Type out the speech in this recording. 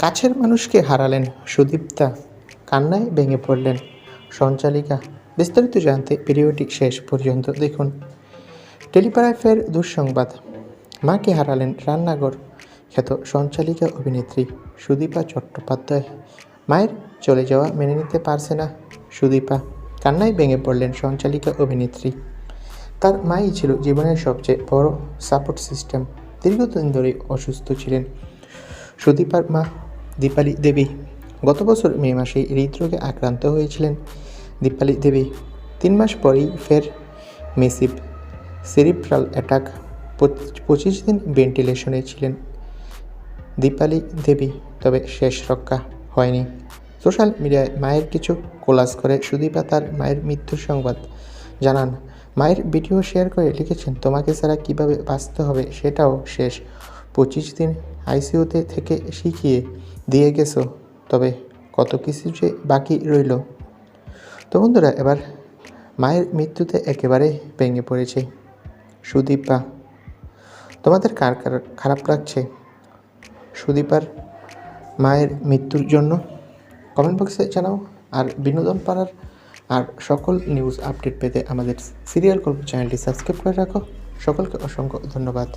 কাছের মানুষকে হারালেন সুদীপ্তা। কান্নায় ভেঙে পড়লেন সঞ্চালিকা। বিস্তারিত জানতে ভিডিওটি শেষ পর্যন্ত দেখুন। টেলিপাড়ায় দুঃসংবাদ। মাকে হারালেন রান্নাঘর। খ্যাত সঞ্চালিকা অভিনেত্রী সুদীপা চট্টোপাধ্যায়। মায়ের চলে যাওয়া মেনে নিতে পারছে না সুদীপা। কান্নায় ভেঙে পড়লেন সঞ্চালিকা অভিনেত্রী। তার মাই ছিল জীবনের সবচেয়ে বড় সাপোর্ট সিস্টেম। দীর্ঘদিন ধরে অসুস্থ ছিলেন সুদীপার মা। দীপালি দেবী। গত বছর মে মাসে হৃদরোগে আক্রান্ত হয়েছিলেন দীপালি দেবী। তিন মাস পরেই ফের মেসিভ সেরিব্রাল অ্যাটাক। পঁচিশ দিন ভেন্টিলেশনে ছিলেন দীপালি দেবী, তবে শেষ রক্ষা হয়নি। সোশ্যাল মিডিয়ায় মায়ের কিছু কোলাজ করে সুদীপা তার মায়ের মৃত্যুর সংবাদ জানান। মায়ের ভিডিও শেয়ার করে লিখেছেন, তোমাকে ছাড়া কীভাবে বাঁচতে হবে সেটাও শেষ। পঁচিশ দিন আইসিইউতে থেকে শিখিয়ে দিয়ে গেছো, তবে কত কিছু যে বাকি রইল। তো বন্ধুরা, এবার মায়ের মৃত্যুতে একেবারে ভেঙে পড়েছে সুদীপা। তোমাদের কার কার খারাপ লাগছে সুদীপার মায়ের মৃত্যুর জন্য? কমেন্ট বক্সে জানাও। আর বিনোদন পাড়ার আর সকল নিউজ আপডেট পেতে আমাদের সিরিয়াল গল্প চ্যানেলটি সাবস্ক্রাইব করে রাখো। সকলকে অসংখ্য ধন্যবাদ।